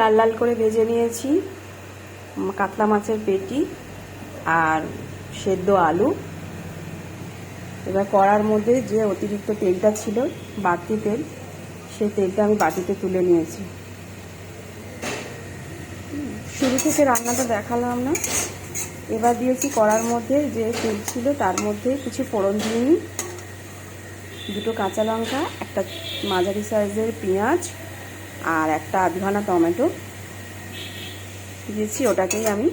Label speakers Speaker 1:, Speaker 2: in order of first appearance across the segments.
Speaker 1: লাল লাল করে ভেজে নিয়েছি কাতলা মাছের পেটি আর সেদ্ধ আলু। এবার কড়ার মধ্যে যে অতিরিক্ত তেলটা ছিল, বাড়তি তেল, সেই তেলটা আমি বাটিতে তুলে নিয়েছি। শুরু থেকে রান্নাটা দেখালাম না। এবার দিয়েছি কড়ার মধ্যে যে তেল ছিল, তার মধ্যে কিছু ফোড়ন দিয়ে দুটো কাঁচা লঙ্কা, একটা মাঝারি সাইজের পেঁয়াজ আর একটা আধখানা টমেটো দিয়েছি, ওটাকেই আমি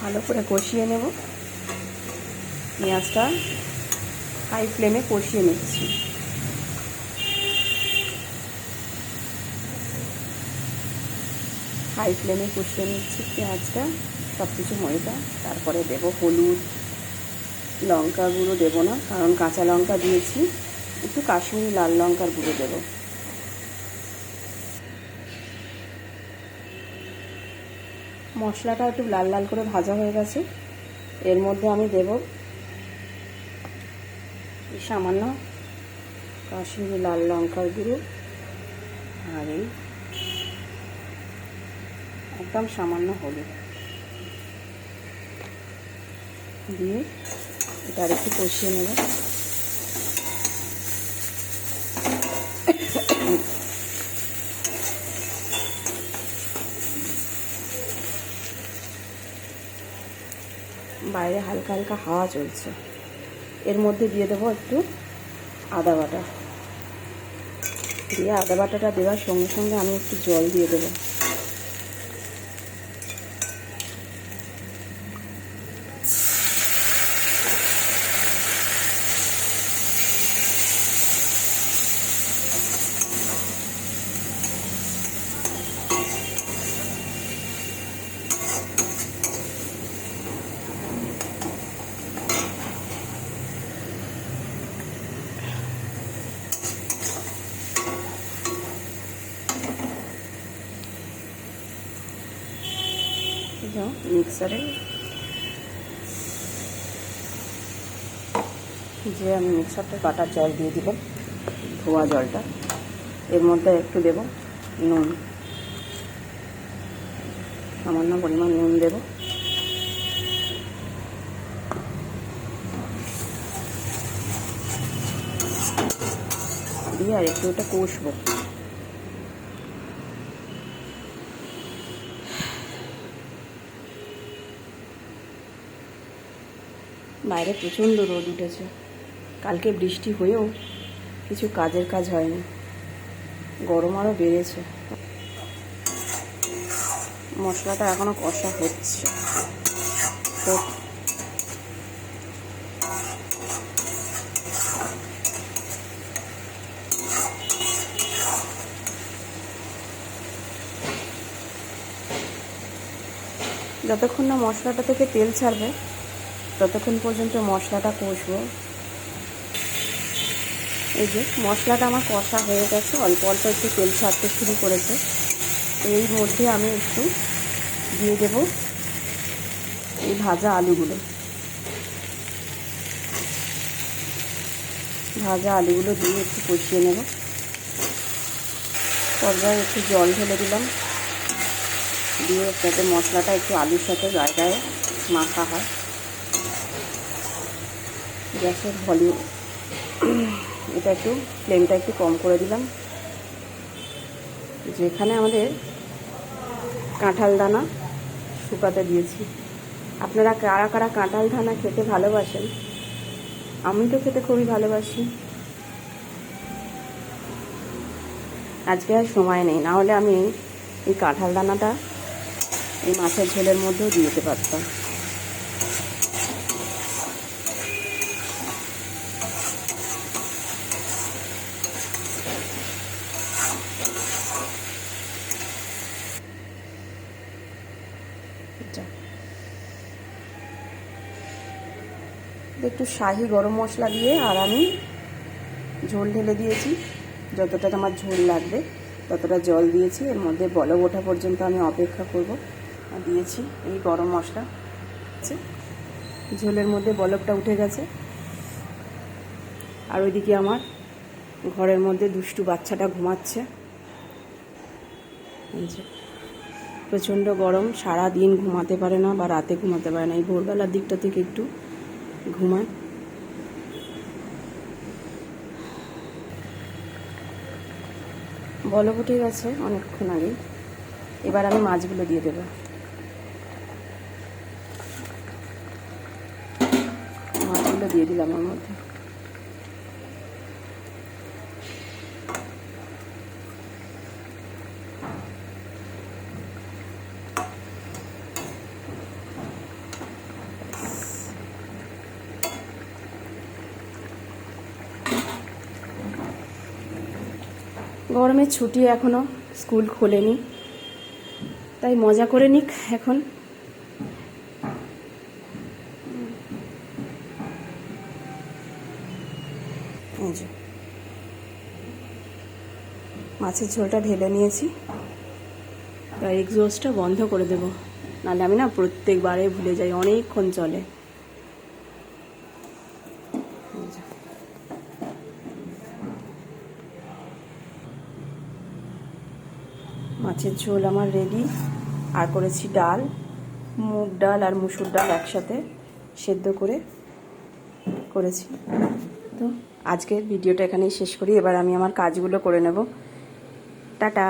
Speaker 1: ভালো করে কষিয়ে নেব। পেঁয়াজটা হাই ফ্লেমে কষিয়ে নিচ্ছি। হাই ফ্লেমে কষিয়ে নিচ্ছি পেঁয়াজটা সব কিছু ময়দা, তারপরে দেব হলুদ। লঙ্কা গুঁড়ো দেবো না, কারণ কাঁচা লঙ্কা দিয়েছি। একটু কাশ্মীরি লাল লঙ্কার গুঁড়ো দেবো। মশলাটা একটু লাল লাল করে ভাজা হয়ে গেছে। এর মধ্যে আমি দেব সামান্য কাশ্মীরি লাল লঙ্কার গুঁড়ো। আর এই একদম সামান্য হলুদ। দিয়ে এটা আর একটু কষিয়ে নেব। বাইরে হালকা হালকা হাওয়া চলছে। এর মধ্যে দিয়ে দেবো একটু আদা বাটা। দিয়ে আদা বাটাটা দেওয়ার সঙ্গে সঙ্গে আমি একটু জল দিয়ে দেবো। মিক্সারে যে আমি মিক্সারটা কাটার জল দিয়ে দিলাম ধোয়া জলটা। এর মধ্যে একটু দেব নুন। সামান্য পরিমাণ নুন দেব। দিয়ে আর একটু ওটা কষবো। বাইরে প্রচণ্ড রোদ উঠেছে। কালকে বৃষ্টি হয়েও কিছু কাজের কাজ হয়নি। গরম আরও বেড়েছে। মশলাটা এখনও কষা হচ্ছে। যতক্ষণ না মশলাটা থেকে তেল ছাড়বে ততক্ষণ পর্যন্ত মশলাটা কষবো। এই যে, মশলাটা আমার কষা হয়ে গেছে, অল্প অল্প একটু তেল ছাড়তে শুরু করেছে। এর মধ্যে আমি একটু দিয়ে দেব এই ভাজা আলুগুলো। ভাজা আলুগুলো দিয়ে একটু কষিয়ে নেব। পর্যায়ে একটু জল ঢেলে দিলাম। দিয়ে যাতে মশলাটা একটু আলুর সাথে গায়ে গায়ে মাখা হয়। গ্যাসের ভলিউম এটা একটু ফ্লেমটা একটু কম করে দিলাম। যেখানে আমাদের কাঁঠাল দানা শুকাতে দিয়েছি। আপনারা কারা কারা কাঁঠাল দানা খেতে ভালোবাসেন? আমি তো খেতে খুবই ভালোবাসি। আজকে আর সময় নেই, না হলে আমি এই কাঁঠাল দানাটা এই মাছের ঝোলের মধ্যেও দিয়ে দিতে পারতাম যা। একটু শাহি গরম মশলা দিয়ে আর আমি ঝোল ঢেলে দিয়েছি। যতটা আমার ঝোল লাগবে, ততটা জল দিয়েছি। এর মধ্যে বলক ওঠা পর্যন্ত আমি অপেক্ষা করব। দিয়েছি এই গরম মশলা। ঝোলের মধ্যে বলকটা উঠে গেছে। আর ওইদিকে আমার ঘরের মধ্যে দুষ্টু বাচ্চাটা ঘুমাচ্ছে। প্রচণ্ড গরম সারা দিন ঘুমাতে পারে না বা রাতে ঘুমাতে পারে না। এই ভোরবেলার দিকটা থেকে একটু ঘুমায়। বলব উঠে গেছে অনেকক্ষণ আগে। এবার আমি মাছগুলো দিয়ে দেবো। মাছগুলো দিয়ে দিলাম আমার মধ্যে। গরমের ছুটি এখনও, স্কুল খোলেনি। তাই মজা করে নিক এখন। মাছের ঝোলটা ঢেলে নিয়েছি। এবার এক্সোস্টটা বন্ধ করে দেবো। নাহলে আমি না প্রত্যেকবারে ভুলে যাই, অনেকক্ষণ চলে এই যে। মাছের ঝোল আমার রেডি আর করেছি ডাল, মুগ ডাল আর মুসুর ডাল একসাথে সেদ্ধ করে করেছি। তো আজকের ভিডিওটা এখানেই শেষ করি। এবার আমি আমার কাজগুলো করে নেব। টাটা!